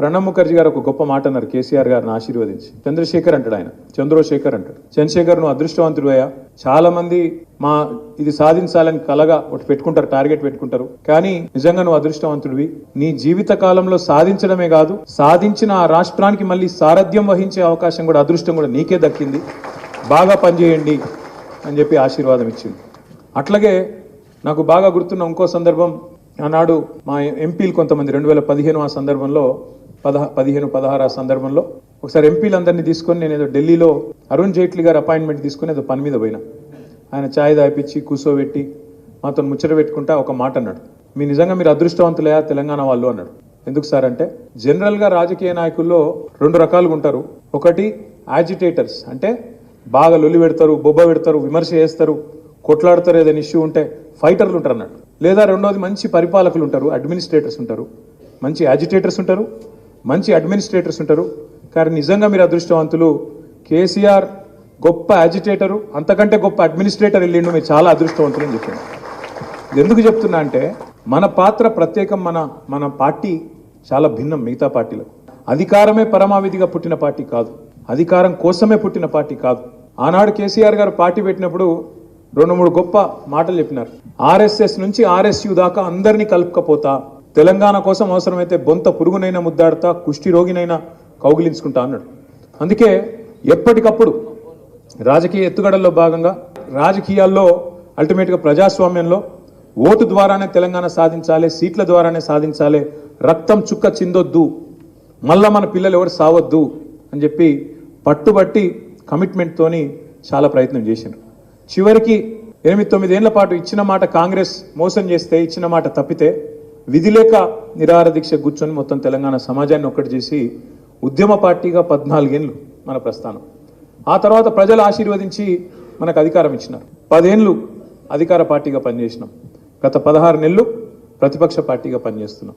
ప్రణబ్ ముఖర్జీ గారు ఒక గొప్ప మాట అన్నారు కేసీఆర్ గారిని ఆశీర్వదించి. చంద్రశేఖర్ అంటాడు ఆయన చంద్రశేఖర్ అంటాడు. చంద్రశేఖర్ నువ్వు అదృష్టవంతుడు అయ్యా. చాలా మంది మా ఇది సాధించాలని కలగా ఒకటి పెట్టుకుంటారు టార్గెట్ పెట్టుకుంటారు. కానీ నిజంగా నువ్వు అదృష్టవంతుడివి. నీ జీవిత కాలంలో సాధించడమే కాదు సాధించిన ఆ రాష్ట్రానికి మళ్ళీ సారథ్యం వహించే అవకాశం కూడా అదృష్టం కూడా నీకే దక్కింది. బాగా పనిచేయండి అని చెప్పి ఆశీర్వాదం ఇచ్చింది. అట్లాగే నాకు బాగా గుర్తున్న ఇంకో సందర్భం ఆనాడు మా ఎంపీలు కొంతమంది రెండు వేల పదిహేను ఆ సందర్భంలో పదహ పదిహేను పదహారు ఆ సందర్భంలో ఒకసారి ఎంపీలందరినీ తీసుకొని నేను ఏదో ఢిల్లీలో అరుణ్ జైట్లీ గారు అపాయింట్మెంట్ తీసుకొని ఏదో పని మీద పోయినా. ఆయన ఛాయ్ దాపిచ్చి కూర్చోబెట్టి మాతో ముచ్చట పెట్టుకుంటా ఒక మాట అన్నాడు. మీ నిజంగా మీరు అదృష్టవంతులయా తెలంగాణ వాళ్ళు అన్నాడు. ఎందుకు సార్ అంటే జనరల్గా రాజకీయ నాయకుల్లో రెండు రకాలుగా ఉంటారు. ఒకటి యాజిటేటర్స్ అంటే బాగా లొల్లి పెడతారు బొబ్బ పెడతారు విమర్శ చేస్తారు కొట్లాడతారు ఏదైనా ఇష్యూ ఉంటే ఫైటర్లు ఉంటారు అన్నట్టు లేదా రెండోది మంచి పరిపాలకులు ఉంటారు అడ్మినిస్ట్రేటర్స్ ఉంటారు. మంచి యాజిటేటర్స్ ఉంటారు. మంచి అడ్మినిస్ట్రేటర్స్ ఉంటారు. కానీ నిజంగా మీరు అదృష్టవంతులు కేసీఆర్ గొప్ప యాజిటేటరు అంతకంటే గొప్ప అడ్మినిస్ట్రేటర్ వెళ్ళిండు మీరు చాలా అదృష్టవంతులు అని చెప్పాను. ఎందుకు చెప్తున్నా అంటే మన పాత్ర ప్రత్యేకం మన మన పార్టీ చాలా భిన్నం మిగతా పార్టీలకు. అధికారమే పరమావిధిగా పుట్టిన పార్టీ కాదు. అధికారం కోసమే పుట్టిన పార్టీ కాదు. ఆనాడు కేసీఆర్ గారు పార్టీ పెట్టినప్పుడు రెండు మూడు గొప్ప మాటలు చెప్పినారు. ఆర్ఎస్ఎస్ నుంచి ఆర్ఎస్యు దాకా అందరినీ కలుపుకపోతా తెలంగాణ కోసం అవసరమైతే బొంత పురుగునైనా ముద్దాడుతా కుష్టి రోగినైనా కౌగిలించుకుంటా అన్నాడు. అందుకే ఎప్పటికప్పుడు రాజకీయ ఎత్తుగడల్లో భాగంగా రాజకీయాల్లో అల్టిమేట్గా ప్రజాస్వామ్యంలో ఓటు ద్వారానే తెలంగాణ సాధించాలి సీట్ల ద్వారానే సాధించాలి రక్తం చుక్క చిందొద్దు మళ్ళా మన పిల్లలు ఎవరు సావద్దు అని చెప్పి పట్టుబట్టి కమిట్మెంట్తోని చాలా ప్రయత్నం చేశారు చివరికి ఎనిమిది తొమ్మిదేళ్ళ పాటు ఇచ్చిన మాట కాంగ్రెస్ మోసం చేస్తే ఇచ్చిన మాట తప్పితే విధి లేక నిరాహార దీక్ష కూర్చొని మొత్తం తెలంగాణ సమాజాన్ని ఒక్కటి చేసి ఉద్యమ పార్టీగా పద్నాలుగేళ్ళు మన ప్రస్థానం. ఆ తర్వాత ప్రజలు ఆశీర్వదించి మనకు అధికారం ఇచ్చినారు. పదేళ్ళు అధికార పార్టీగా పనిచేసినాం. గత పదహారు నెలలు ప్రతిపక్ష పార్టీగా పనిచేస్తున్నాం.